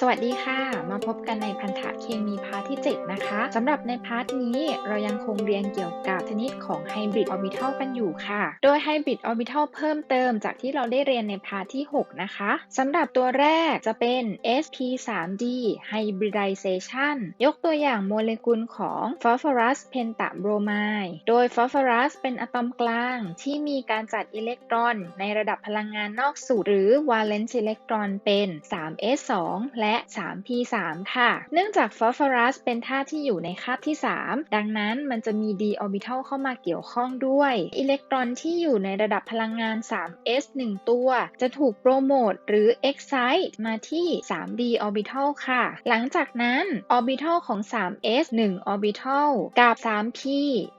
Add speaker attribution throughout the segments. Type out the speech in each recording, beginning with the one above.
Speaker 1: สวัสดีค่ะ มาพบกันในพันธะเคมีพาร์ทที่ 7 นะคะสำหรับในพาร์ทนี้เรายังคงเรียนเกี่ยวกับชนิดของไฮบริดออร์บิทัลกันอยู่ค่ะ โดยไฮบริดออร์บิทัลเพิ่มเติมจากที่เราได้เรียนในพาร์ทที่ 6 นะคะสำหรับตัวแรกจะเป็น sp3d hybridization ยกตัวอย่างโมเลกุลของ phosphorus pentabromide โดย phosphorus เป็นอะตอมกลางที่มีการจัดอิเล็กตรอน ในระดับพลังงานนอกสูตรหรือ valence electron เป็น 3s2 และและ 3p3 ค่ะ เนื่องจากฟอสฟอรัสเป็นธาตุที่อยู่ในคาบที่ 3 ดังนั้นมันจะมี d ออร์บิทัลเข้ามาเกี่ยวข้องด้วย อิเล็กตรอนที่อยู่ในระดับพลังงาน 3s 1 ตัว จะถูกโปรโมทหรือ excite มาที่ 3d ออร์บิทัลค่ะ หลังจากนั้นออร์บิทัลของ 3s 1ออร์บิทัลกับ 3p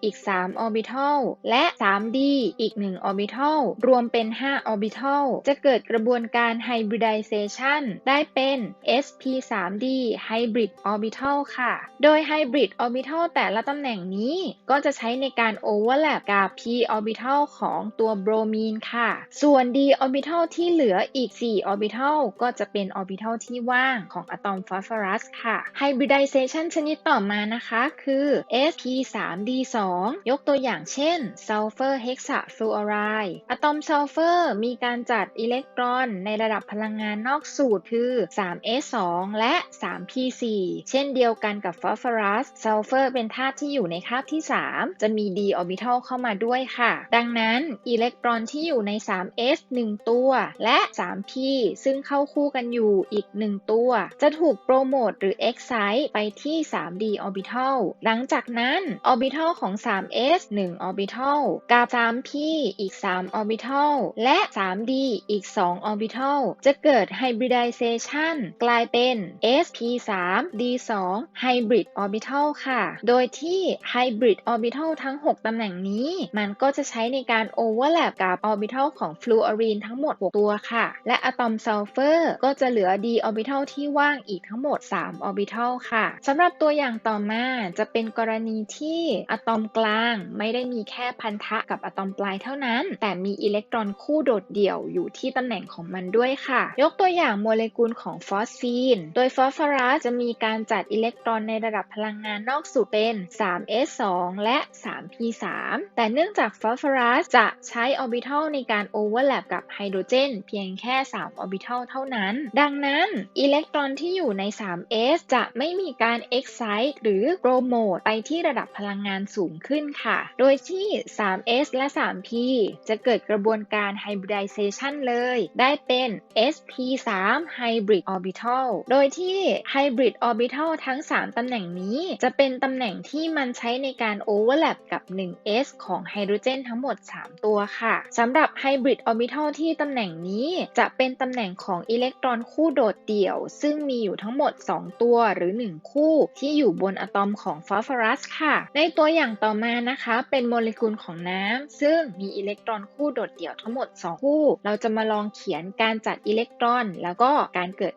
Speaker 1: อีก3ออร์บิทัลและ 3d อีก1ออร์บิทัลรวมเป็น5ออร์บิทัลจะเกิดกระบวนการ hybridization ได้เป็น sp3d hybrid orbital ค่ะ โดย hybrid orbital แต่ละตำแหน่งนี้ก็จะใช้ในการ overlap กับ p orbital ของตัวโบรมีนค่ะ ส่วน d orbital ที่เหลืออีก 4 orbital ก็จะเป็น orbital ที่ว่างของอะตอมฟอสฟอรัสค่ะ hybridization ชนิดต่อมานะคะคือ sp3d2 ยกตัวอย่างเช่น sulfur hexafluoride อะตอมซัลเฟอร์มีการจัดอิเล็กตรอนในระดับพลังงานนอกสูตรคือ 3s 2 และ 3p4 เช่นเดียวกันกับฟอสฟอรัสซัลเฟอร์เป็นธาตุที่อยู่ในคาบที่ 3 จะมี d ออร์บิทัลเข้ามาด้วยค่ะ ดังนั้นอิเล็กตรอนที่อยู่ใน 3s 1 ตัว และ 3p ซึ่งเข้าคู่กันอยู่อีก 1 ตัว จะถูกโปรโมทหรือ excite ไปที่ 3d ออร์บิทัลหลังจากนั้นออร์บิทัลของ 3s 1ออร์บิทัลกับ 3p อีก3ออร์บิทัลและ 3d อีก2ออร์บิทัลจะเกิด hybridization กลายายเป็น sp3 d2 hybrid orbital ค่ะ โดยที่ hybrid orbital ทั้ง 6 ตำแหน่งนี้ มันก็จะใช้ในการ overlap กับ orbital ของ fluorine ทั้งหมด 6 ตัวค่ะ และอะตอมซัลเฟอร์ก็จะเหลือ d orbital ที่ว่างอีกทั้งหมด 3 orbital ค่ะสำหรับตัวอย่างต่อมาจะเป็นกรณีที่อะตอมกลางไม่ได้มีแค่พันธะกับอะตอมปลายเท่านั้น แต่มีอิเล็กตรอนคู่โดดเดี่ยวอยู่ที่ตำแหน่งของมันด้วยค่ะ ยกตัวอย่างโมเลกุลของฟอสฟีน โดยฟอสฟอรัสจะมีการจัดอิเล็กตรอนในระดับพลังงานนอกสูตรเป็น 3s2 และ 3p3 แต่เนื่องจากฟอสฟอรัสจะใช้ออร์บิทัลในการโอเวอร์แลปกับไฮโดรเจนเพียงแค่ 3 ออร์บิทัลเท่านั้น ดังนั้นอิเล็กตรอนที่อยู่ใน 3s จะไม่มีการ excite หรือโปรโมทไปที่ระดับพลังงานสูงขึ้นค่ะ โดยที่ 3s และ 3p จะเกิดกระบวนการ hybridization เลย ได้เป็น sp3 hybrid orbital โดยที่ hybrid orbital ทั้ง 3 ตำแหน่งนี้ จะเป็นตำแหน่งที่มันใช้ในการ overlap กับ 1s ของไฮโดรเจนทั้งหมด 3 ตัวค่ะสำหรับ hybrid orbital ที่ตำแหน่งนี้จะเป็นตำแหน่งของอิเล็กตรอนคู่โดดเดี่ยว ซึ่งมีอยู่ทั้งหมด 2 ตัวหรือ 1 คู่ที่อยู่บนอะตอมของฟอสฟอรัสค่ะ ในตัวอย่างต่อมานะคะ เป็นโมเลกุลของน้ำซึ่งมีอิเล็กตรอนคู่โดดเดี่ยวทั้งหมด 2 คู่ เราจะมาลองเขียนการจัดอิเล็กตรอน แล้วก็การเกิด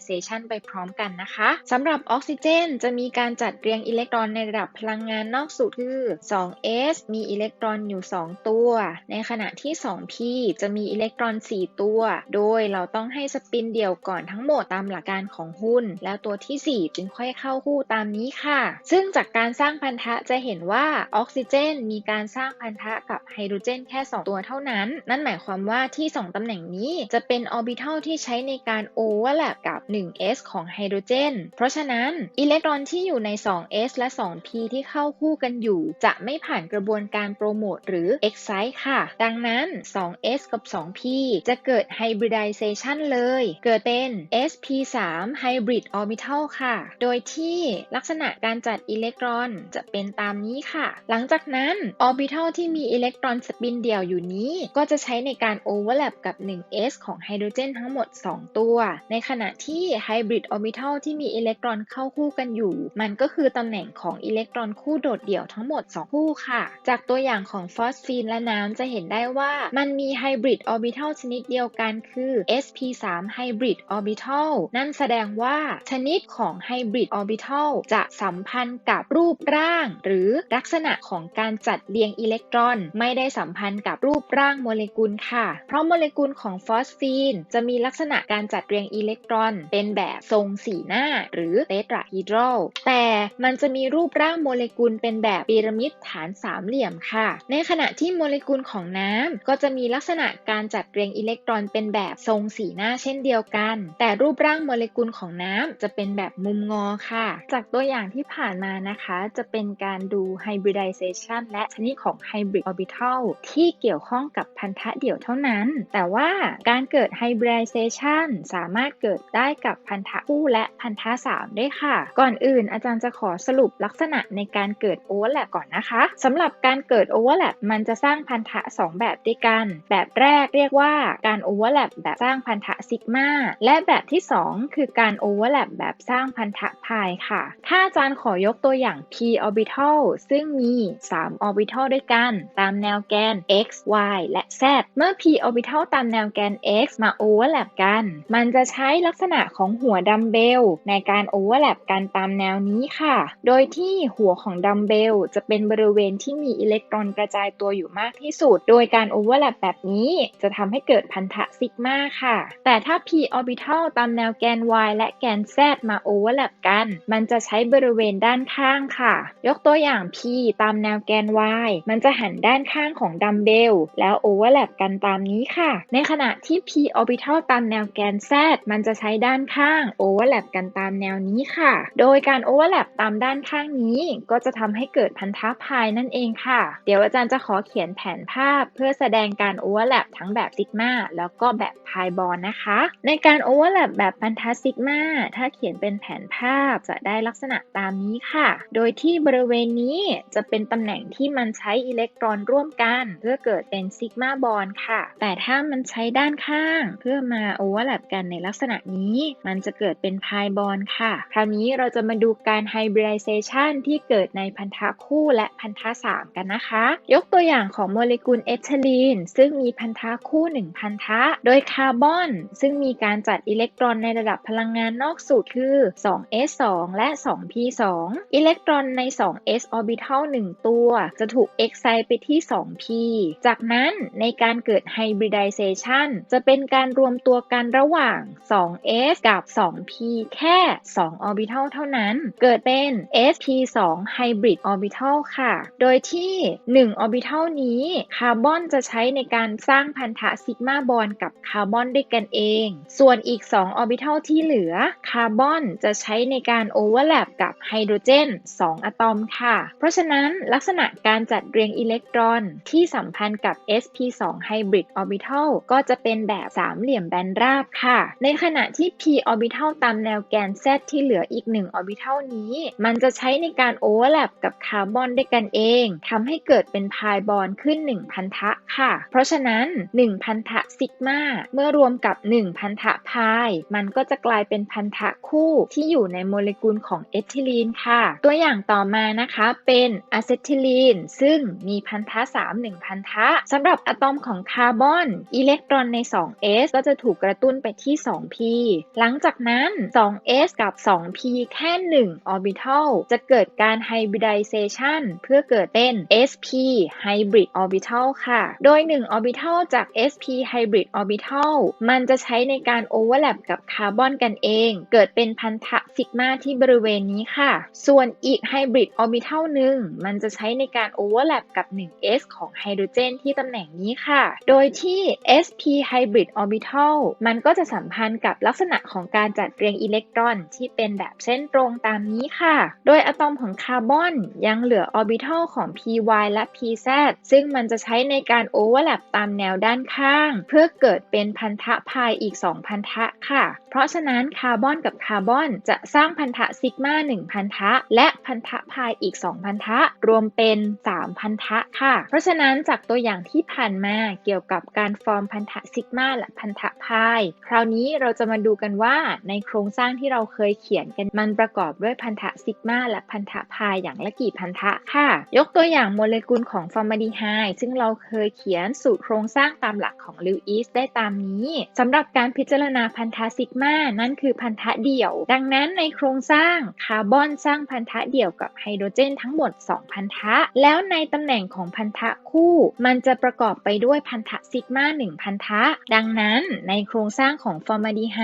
Speaker 1: hybridization ไปพร้อมกันนะคะสำหรับออกซิเจน จะมีการจัดเรียงอิเล็กตรอนในระดับพลังงานนอกสูตรคือ 2s มีอิเล็กตรอนอยู่ 2 ตัว ในขณะที่ 2p จะมีอิเล็กตรอน 4 ตัว โดยเราต้องให้สปินเดี่ยวก่อนทั้งหมดตามหลักการของหุ้น แล้วตัวที่ 4 จึงค่อยเข้าคู่ตามนี้ค่ะ ซึ่งจากการสร้างพันธะจะเห็นว่าออกซิเจน มีการสร้างพันธะกับไฮโดรเจนแค่ 2 ตัวเท่านั้น นั่นหมายความว่าที่ 2 ตำแหน่งนี้จะเป็นออร์บิทัลที่ใช้ในการโอเวอร์แลปกับ 1s ของไฮโดรเจน เพราะฉะนั้นอิเล็กตรอนที่อยู่ใน 2s และ 2p ที่เข้าคู่กันอยู่ จะไม่ผ่านกระบวนการโปรโมทหรือ excite ค่ะ ดังนั้น 2s กับ 2p จะเกิด hybridization เลย เกิดเป็น sp3 hybrid orbital ค่ะ โดยที่ลักษณะการจัดอิเล็กตรอนจะเป็นตามนี้ค่ะ หลังจากนั้นออร์บิทัลที่มีอิเล็กตรอนสปินเดี่ยวอยู่นี้ ก็จะใช้ในการโอเวอร์แลปกับ 1s ของไฮโดรเจนทั้งหมด 2 ตัว ในขณะที่ที่ไฮบริดออร์บิทัลที่มีอิเล็กตรอนเข้าคู่กันอยู่ มันก็คือตำแหน่งของอิเล็กตรอนคู่โดดเดี่ยวทั้งหมด 2 คู่ค่ะ จากตัวอย่างของฟอสฟีนและน้ำจะเห็นได้ว่ามันมีไฮบริดออร์บิทัลชนิดเดียวกันคือ sp3 hybrid orbital นั่นแสดงว่าชนิดของไฮบริดออร์บิทัลจะสัมพันธ์กับรูปร่าง หรือลักษณะของการจัดเรียงอิเล็กตรอน ไม่ได้สัมพันธ์กับรูปร่างโมเลกุลค่ะ เพราะโมเลกุลของฟอสฟีนจะมีลักษณะการจัดเรียงอิเล็กตรอนเป็นแบบทรงสีหน้าหรือเตตราฮีดรอลแต่มันจะมีรูปร่างโมเลกุลเป็นแบบพีระมิดฐานสามเหลี่ยมค่ะ ในขณะที่โมเลกุลของน้ำก็จะมีลักษณะการจัดเรียงอิเล็กตรอนเป็นแบบทรงสีหน้าเช่นเดียวกัน แต่รูปร่างโมเลกุลของน้ำจะเป็นแบบมุมงอค่ะ จากตัวอย่างที่ผ่านมานะคะ จะเป็นการดู hybridization และชนิดของ hybrid orbital ที่เกี่ยวข้องกับพันธะเดี่ยวเท่านั้น แต่ว่าการเกิด hybridization สามารถเกิดได้กับพันธะคู่และพันธะสามได้ค่ะ ก่อนอื่นอาจารย์จะขอสรุปลักษณะในการเกิด overlap ก่อนนะคะสำหรับการเกิด overlap มันจะสร้างพันธะ 2 แบบด้วยกัน แบบแรกเรียกว่าการ overlap แลกแบบสร้างพันธะซิกมาและแบบที่ 2 คือการ overlap แลกแบบสร้างพันธะพายค่ะ ถ้าอาจารย์ขอยกตัวอย่าง p orbital ซึ่งมี 3 orbital ด้วยกัน ตามแนวแกน x y และ z เมื่อ p orbital ตามแนวแกน x มา overlap กัน มันจะใช้ลักษณะของหัวดัมเบลในการ overlap กันตามแนวนี้ค่ะ โดยที่หัวของดัมเบลจะเป็นบริเวณที่มีอิเล็กตรอนกระจายตัวอยู่มากที่สุด โดยการ overlap แลปแบบนี้จะทำให้เกิดพันธะซิกมาค่ะ แต่ถ้า p orbital ตามแนวแกน y และแกน z มา overlap กัน มันจะใช้บริเวณด้านข้างค่ะ ยกตัวอย่าง p ตามแนวแกน y มันจะหันด้านข้างของดัมเบลแล้ว overlap กันตามนี้ค่ะ ในขณะที่ p orbital ตามแนวแกน z มันจะใช้ด้านานข้าง overlap กันตามแนวนี้ค่ะ โดยการ overlap ตามด้านข้างนี้ ก็จะทำให้เกิดพันธะพายนั่นเองค่ะ เดี๋ยวอาจารย์จะขอเขียนแผนภาพ เพื่อแสดงการ overlap ทั้งแบบซิกมาแล้วก็แบบพายบอลนะคะ ในการ overlap แลปแบบพันธะซิกมาถ้าเขียนเป็นแผนภาพจะได้ลักษณะตามนี้ค่ะ โดยที่บริเวณนี้จะเป็นตำแหน่งที่มันใช้อิเล็กตรอนร่วมกัน เพื่อเกิดเป็นซิกมาบอลค่ะ แต่ถ้ามันใช้ด้านข้าง เพื่อมา overlap กันในลักษณะนี้มันจะเกิดเป็นพายบอลค่ะ คราวนี้เราจะมาดูการ hybridization ที่เกิดในพันธะคู่และพันธะสามกันนะคะ ยกตัวอย่างของโมเลกุลเอทิลีน ซึ่งมีพันธะคู่ 1 พันธะ โดยคาร์บอน ซึ่งมีการจัดอิเล็กตรอนในระดับพลังงานนอกสูตรคือ 2s2 และ 2p2 อิเล็กตรอนใน 2s orbital 1 ตัว จะถูก excite ไปที่ 2p จากนั้นในการเกิด hybridization จะเป็นการรวมตัวกันระหว่าง 2s กับ 2p แค่ 2 orbital เท่านั้น เกิดเป็น sp2 hybrid orbital ค่ะ โดยที่ 1 orbital นี้คาร์บอนจะใช้ในการสร้างพันธะซิกมาบอนกับคาร์บอนด้วยกันเอง ส่วนอีก 2 orbital ที่เหลือคาร์บอนจะใช้ในการ overlap กับไฮโดรเจน 2 อะตอมค่ะ เพราะฉะนั้นลักษณะการจัดเรียงอิเล็กตรอนที่สัมพันธ์กับ sp2 hybrid orbital ก็จะเป็นแบบสามเหลี่ยมแบนราบค่ะ ในขณะที่ p orbital ตามแนวแกน z ที่เหลืออีก 1 orbital นี้ มันจะใช้ในการ overlap กับคาร์บอนด้วยกันเองทำให้เกิดเป็นพายบอนขึ้น 1 พันธะค่ะ เพราะฉะนั้น 1 พันธะซิกมาเมื่อรวมกับ 1 พันธะพาย มันก็จะกลายเป็นพันธะคู่ที่อยู่ในโมเลกุลของเอทิลีนค่ะ ตัวอย่างต่อมานะคะเป็นอะเซทิลีนซึ่งมีพันธะ3 1พันธะสำหรับอะตอมของคาร์บอนอิเล็กตรอนใน 2s ก็จะถูกกระตุ้นไปที่ 2p หลังจากนั้น 2s กับ 2p แค่ 1 orbital จะเกิดการ hybridization เพื่อเกิดเป็น sp hybrid orbital ค่ะ โดย 1 orbital จาก sp hybrid orbital มันจะใช้ในการ overlap กับคาร์บอนกันเอง เกิดเป็นพันธะซิกมาที่บริเวณนี้ค่ะ ส่วนอีก hybrid orbital หนึ่งมันจะใช้ในการ overlap กับ 1s ของไฮโดรเจนที่ตำแหน่งนี้ค่ะ โดยที่ sp hybrid orbital มันก็จะสัมพันธ์กับลักษณะของการจัดเรียงอิเล็กตรอนที่เป็นแบบเส้นตรงตามนี้ค่ะ โดยอะตอมของคาร์บอนยังเหลือออร์บิทัลของ py และ pz ซึ่งมันจะใช้ในการโอเวอร์แลปตามแนวด้านข้าง เพื่อเกิดเป็นพันธะพายอีก 2 พันธะค่ะเพราะฉะนั้นคาร์บอนกับคาร์บอนจะสร้างพันธะซิกมา1พันธะ และพันธะพายอีก 2 พันธะ รวมเป็น 3 พันธะค่ะ เพราะฉะนั้นจากตัวอย่างที่ผ่านมาเกี่ยวกับการฟอร์มพันธะซิกมาและพันธะพาย คราวนี้เราจะมาดูกันว่าในโครงสร้างที่เราเคยเขียนกันมันประกอบด้วยพันธะซิกมาและพันธะพายอย่างละกี่พันธะค่ะ ยกตัวอย่างโมเลกุลของฟอร์มาลดีไฮด์ซึ่งเราเคยเขียนสูตรโครงสร้างตามหลักของลิวอิสได้ตามนี้สำหรับการพิจารณาพันธะซิกมานั่นคือพันธะเดี่ยว ดังนั้นในโครงสร้างคาร์บอนสร้างพันธะเดี่ยวกับไฮโดรเจนทั้งหมด 2 พันธะ แล้วในตำแหน่งของพันธะคู่ มันจะประกอบไปด้วยพันธะซิกมา1พันธะ ดังนั้นในโครงสร้างของฟอร์มาดีไฮ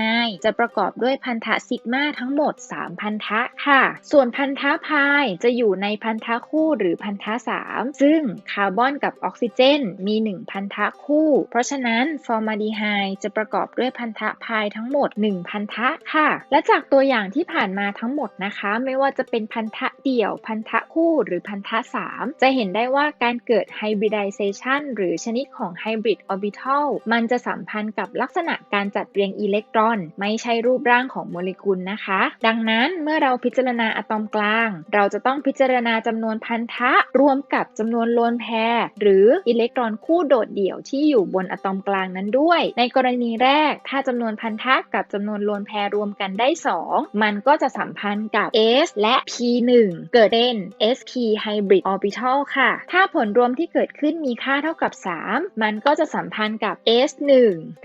Speaker 1: จะประกอบด้วยพันธะซิกมาทั้งหมด 3 พันธะค่ะ ส่วนพันธะพายจะอยู่ในพันธะคู่หรือพันธะ 3 ซึ่งคาร์บอนกับออกซิเจนมี 1 พันธะคู่ เพราะฉะนั้นฟอร์มาดีไฮจะประกอบด้วยพันธะพายทั้งหมด1พันธะค่ะ และจากตัวอย่างที่ผ่านมาทั้งหมดนะคะ ไม่ว่าจะเป็นพันธะเดี่ยว พันธะคู่หรือพันธะ 3 จะเห็นได้ว่าการเกิดไฮบริด i เซชันหรือชนิดของไฮบริดออร์บิทัลมันจะสัมพันธ์กับลักษณะการจัดเรียงอิเล็กตรอน ไม่ใช่รูปร่างของโมเลกุลนะคะ ดังนั้นเมื่อเราพิจารณาอะตอมกลาง เราจะต้องพิจารณาจำนวนพันธะ รวมกับจำนวนโลนแพรหรืออิเล็กตรอนคู่โดดเดี่ยวที่อยู่บนอะตอมกลางนั้นด้วย ในกรณีแรกถ้าจำนวนพันธะกับจำนวนโลนแพรรวมกันได้ 2 มันก็จะสัมพันธ์กับ s และ p1 เกิดเป็น sp hybrid orbital ค่ะ ถ้าผลรวมที่เกิดขึ้นมีค่าเท่ากับ 3 มันก็จะสัมพันธ์กับ s1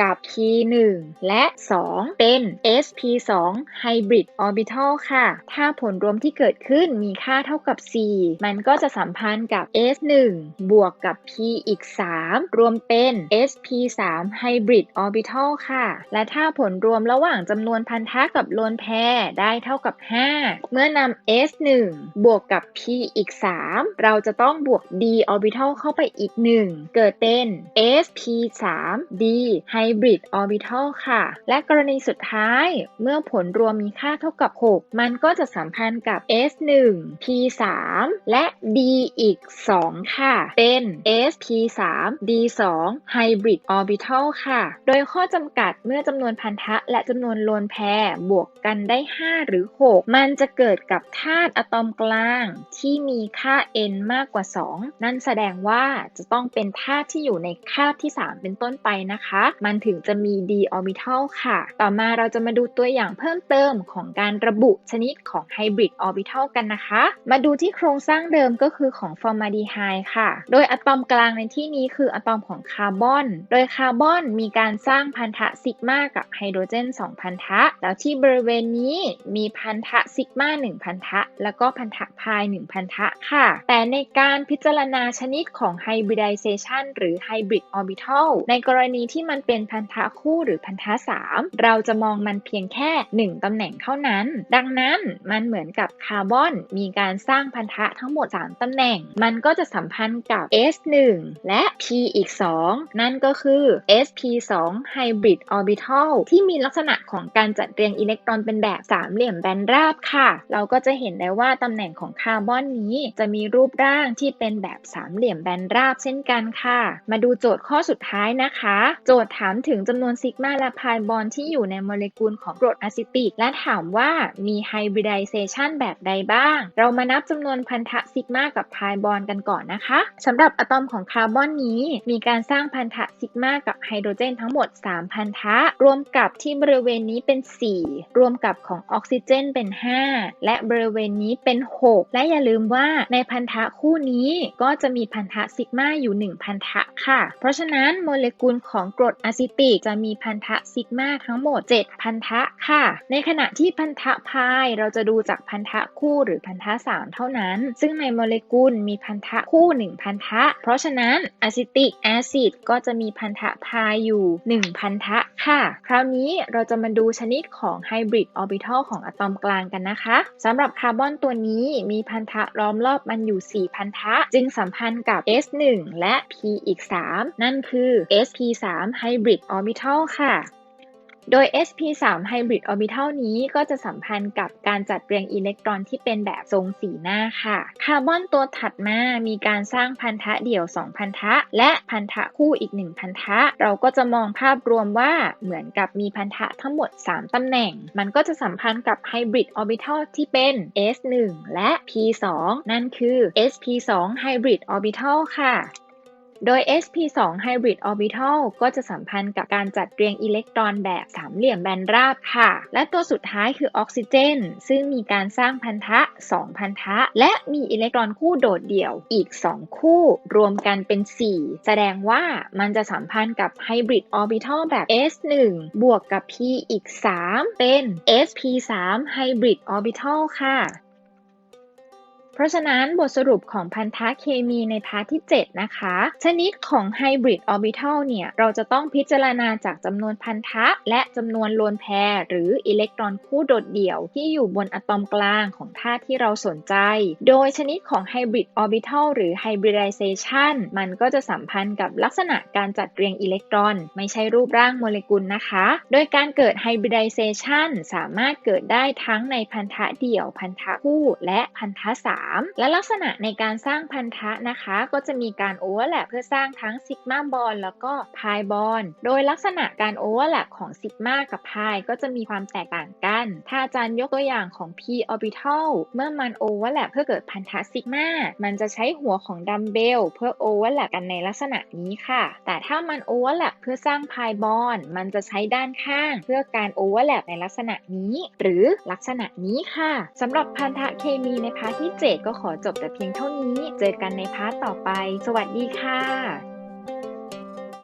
Speaker 1: กับ p1 และ 2 เป็น sp2 hybrid orbital ค่ะ ถ้าผลรวมที่เกิดขึ้นมีค่าเท่ากับ 4 มันก็จะสัมพันธ์กับ s1 บวกกับ p อีก 3 รวมเป็น sp3 hybrid orbital ค่ะ และถ้าผลรวมระหว่างจำนวนพันธะกับโลนแพรได้เท่ากับ 5 เมื่อนำ s1 บวกกับ p อีก 3 เราจะต้องบวก d orbital เข้าไปอีก 1 เกิดเป็น sp3 d hybrid orbital ค่ะ และกรณีสุดท้าย เมื่อผลรวมมีค่าเท่ากับ 6 มันก็จะสัมพันธ์กับ s1 p3 และ d อีก 2 ค่ะ เป็น sp3 d2 hybrid orbital ค่ะ โดยข้อจำกัดเมื่อจำนวนพันธะและจำนวนโลนแพรบวกกันได้ 5 หรือ 6 มันจะเกิดกับธาตุอะตอมกลางที่มีค่า n มากกว่า 2 นั่นแสดงว่าจะต้องเป็นธาตุที่อยู่ในคาบที่ 3 เป็นต้นไปนะคะ มันถึงจะมี d orbital ค่ะ ต่อมาเราจะมาดูตัวอย่างเพิ่มเติมของการระบุชนิดของ hybrid orbital กันนะคะ มาดูที่โครงสร้างเดิมก็คือของฟอร์มาดีไฮค่ะ โดยอะตอมกลางในที่นี้คืออะตอมของคาร์บอน โดยคาร์บอนมีการสร้างพันธะซิกมากับไฮโดรเจน2 พันธะ แล้วที่บริเวณนี้มีพันธะซิกมา1พันธะ แล้วก็พันธะพาย1พันธะค่ะ แต่ในการพิจารณาชนิดของ hybridization หรือ hybrid orbital ในกรณีที่มันเป็นพันธะคู่หรือพันธะ 3 เราจะมองมันเพียงแค่ 1 ตำแหน่งเท่านั้น ดังนั้นมันเหมือนกับคาร์บอน มีการสร้างพันธะทั้งหมด 3 ตำแหน่ง มันก็จะสัมพันธ์กับ s1 และ p อีก 2 นั่นก็คือ sp2 hybrid orbital ที่มีลักษณะของการจัดเรียงอิเล็กตรอนเป็นแบบสามเหลี่ยมแบนราบค่ะ เราก็จะเห็นได้ว่าตำแหน่งของคาร์บอนนี้จะมีรูปร่างที่เป็นแบบสามเหลี่ยมแบนราบเช่นกันค่ะ มาดูโจทย์ข้อสุดท้ายนะคะ โจทย์ถามถึงจำนวนซิกมาและพายบอนที่อยู่ในโมเลกุลของกรดอะซิติก และถามว่ามีไฮบริด i เซชันแบบใดบ้าง เรามานับจำนวนพันธะซิกมากับพายบอนกันก่อนนะคะสำหรับอะตอมของคาร์บอนนี้ มีการสร้างพันธะซิกมากับไฮโดรเจนทั้งหมด3พันธะรวมกับที่บริริเวณนี้เป็น 4 รวมกับของออกซิเจนเป็น 5 และบริเวณนี้เป็น 6 และอย่าลืมว่าในพันธะคู่นี้ก็จะมีพันธะซิกมาอยู่ 1 พันธะค่ะ เพราะฉะนั้นโมเลกุลของกรดอะซิติกจะมีพันธะซิกมาทั้งหมด 7 พันธะค่ะ ในขณะที่พันธะพายเราจะดูจากพันธะคู่หรือพันธะ3เท่านั้น ซึ่งในโมเลกุลมีพันธะคู่ 1 พันธะ เพราะฉะนั้นอะซิติกแอซิดก็จะมีพันธะพายอยู่ 1 พันธะค่ะ คราวนี้เราราจะมาดูชนิดของไฮบริดออร์บิทัลของอะตอมกลางกันนะคะสำหรับคาร์บอนตัวนี้มีพันธะล้อมรอบมันอยู่ 4 พันธะ จึงสัมพันธ์กับ s1 และ p อีก 3 นั่นคือ sp3 hybrid orbital ค่ะ โดย sp3 hybrid orbital นี้ก็จะสัมพันธ์กับการจัดเรียงอิเล็กตรอนที่เป็นแบบทรงสีหน้าค่ะ คาร์บอนตัวถัดมามีการสร้างพันธะเดี่ยว 2 พันธะ และพันธะคู่อีก 1 พันธะ เราก็จะมองภาพรวมว่าเหมือนกับมีพันธะทั้งหมด 3 ตำแหน่ง มันก็จะสัมพันธ์กับ hybrid orbital ที่เป็น s1 และ p2 นั่นคือ sp2 hybrid orbital ค่ะ โดย sp2 hybrid orbital ก็จะสัมพันธ์กับการจัดเรียงอิเล็กตรอนแบบสามเหลี่ยมแบนราบค่ะ และตัวสุดท้ายคือออกซิเจน ซึ่งมีการสร้างพันธะ 2 พันธะ และมีอิเล็กตรอนคู่โดดเดี่ยวอีก 2 คู่ รวมกันเป็น 4 แสดงว่ามันจะสัมพันธ์กับไฮบริดออร์บิทัลแบบ s1 บวกกับ p อีก 3 เป็น sp3 hybrid orbital ค่ะ เพราะฉะนั้นบทสรุปของพันธะเคมีในพาร์ทที่ 7 นะคะ ชนิดของไฮบริดออร์บิทัลเนี่ย เราจะต้องพิจารณาจากจำนวนพันธะ และจำนวนโลนแพรหรืออิเล็กตรอนคู่โดดเดี่ยว ที่อยู่บนอะตอมกลางของธาตุที่เราสนใจ โดยชนิดของไฮบริดออร์บิทัลหรือ hybridization มันก็จะสัมพันธ์กับลักษณะการจัดเรียงอิเล็กตรอน ไม่ใช่รูปร่างโมเลกุลนะคะ โดยการเกิด hybridization สามารถเกิดได้ทั้งในพันธะเดี่ยว พันธะคู่ และพันธะสามและลักษณะในการสร้างพันธะนะคะ ก็จะมีการโอเวอร์แลปเพื่อสร้างทั้งซิกมาบอลแล้วก็พายบอลโดยลักษณะการโอเวอร์แลปของซิกมากับพายก็จะมีความแตกต่างกัน ถ้าอาจารย์ยกตัวอย่างของ p orbital เมื่อมันโอเวอร์แลปเพื่อเกิดพันธะซิกมามันจะใช้หัวของดัมเบลเพื่อโอเวอร์แลปกันในลักษณะนี้ค่ะ แต่ถ้ามันโอเวอร์แลปเพื่อสร้างพายบอลมันจะใช้ด้านข้าง เพื่อการโอเวอร์แลปในลักษณะนี้ หรือลักษณะนี้ค่ะสำหรับพันธะเคมีในพาร์ทที่ 7ก็ขอจบแต่เพียงเท่านี้ เจอกันในพาร์ทต่อไป สวัสดีค่ะ